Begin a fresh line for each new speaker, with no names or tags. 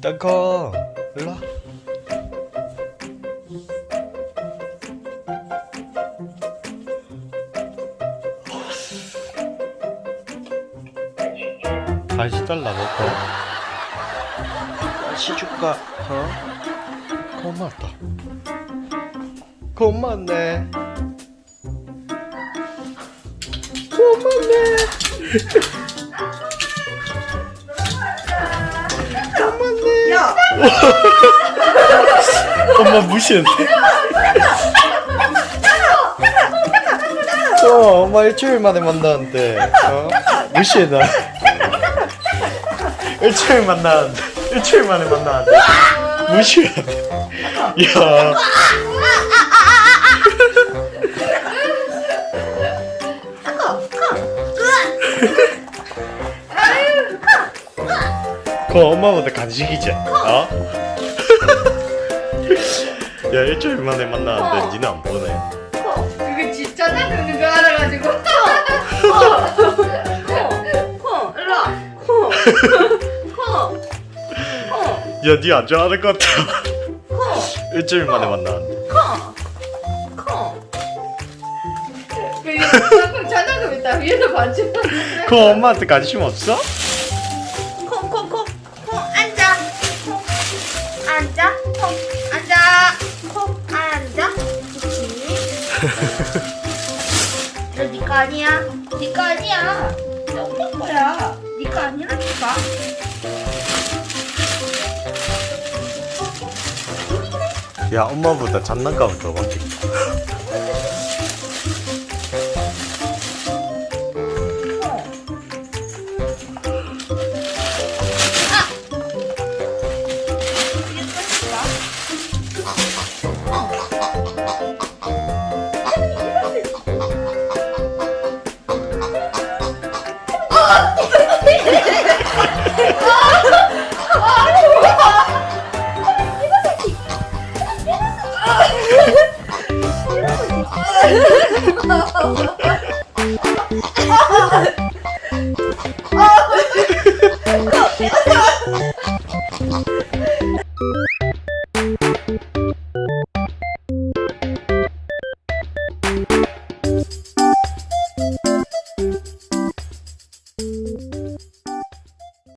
땅콩 일로 와. 간식 달라 먹고. 간식 줄까? 어? 고맙다. 고맙네. 고맙네 엄마 무시했네. 어 엄마 일주일 만에 만나는데 어? 무시해 나? 일주일 만나는데 일주일 만에 만나는데. 무시해 야 그 엄마보다 간식이지 어? 야 일주일 만에 만나는데 니는 안 보네
그게 진짜 나는 거 알아가지고. 콩, 콩, 일로 와. 콩, 콩, 콩,
야니 안 좋아하는 것 같아
콩,
일주일 만에 만나는데
콩, 콩. 그 방금 장난감 있다. 위에서 반지.
그 엄마한테 관심 없어?
앉아. 콩, 앉아. 콩, 앉아. 그렇지. 이거 니거 아니야. 니거 아니야. 이거 엄마 거야. 니거 아니라니까.
야 엄마보다 장난감을 더
아,